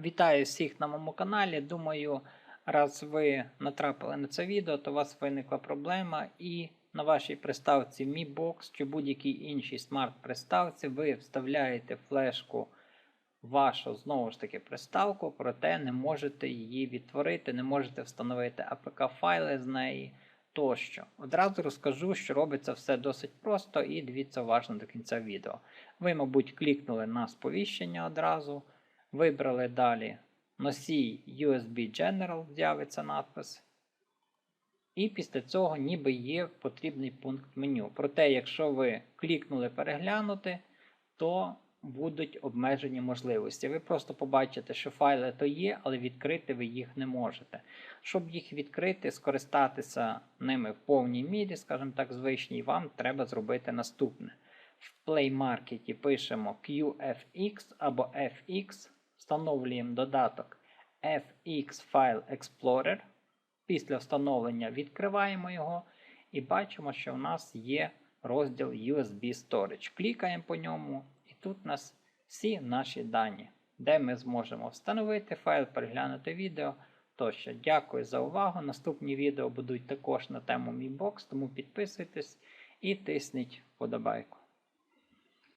Вітаю всіх на моєму каналі. Думаю, раз ви натрапили на це відео, то у вас виникла проблема, і на вашій приставці Mi Box чи будь-якій іншій смарт-приставці ви вставляєте флешку вашу знову ж таки приставку, проте не можете її відтворити, не можете встановити APK-файли з неї тощо. Одразу розкажу, що робиться все досить просто і дивіться уважно до кінця відео. Ви, мабуть, клікнули на сповіщення одразу. Вибрали далі носій USB General, з'явиться надпис. І після цього ніби є потрібний пункт меню. Проте, якщо ви клікнули переглянути, то будуть обмежені можливості. Ви просто побачите, що файли то є, але відкрити ви їх не можете. Щоб їх відкрити, скористатися ними в повній мірі, скажімо так, звичній, вам треба зробити наступне. В Play Market пишемо QFX або FX, встановлюємо додаток FX File Explorer. Після встановлення відкриваємо його і бачимо, що в нас є розділ USB Storage. Клікаємо по ньому, і тут у нас всі наші дані, де ми зможемо встановити файл, переглянути відео. Тощо, дякую за увагу. Наступні відео будуть також на тему Mi Box, тому підписуйтесь і тисніть вподобайку.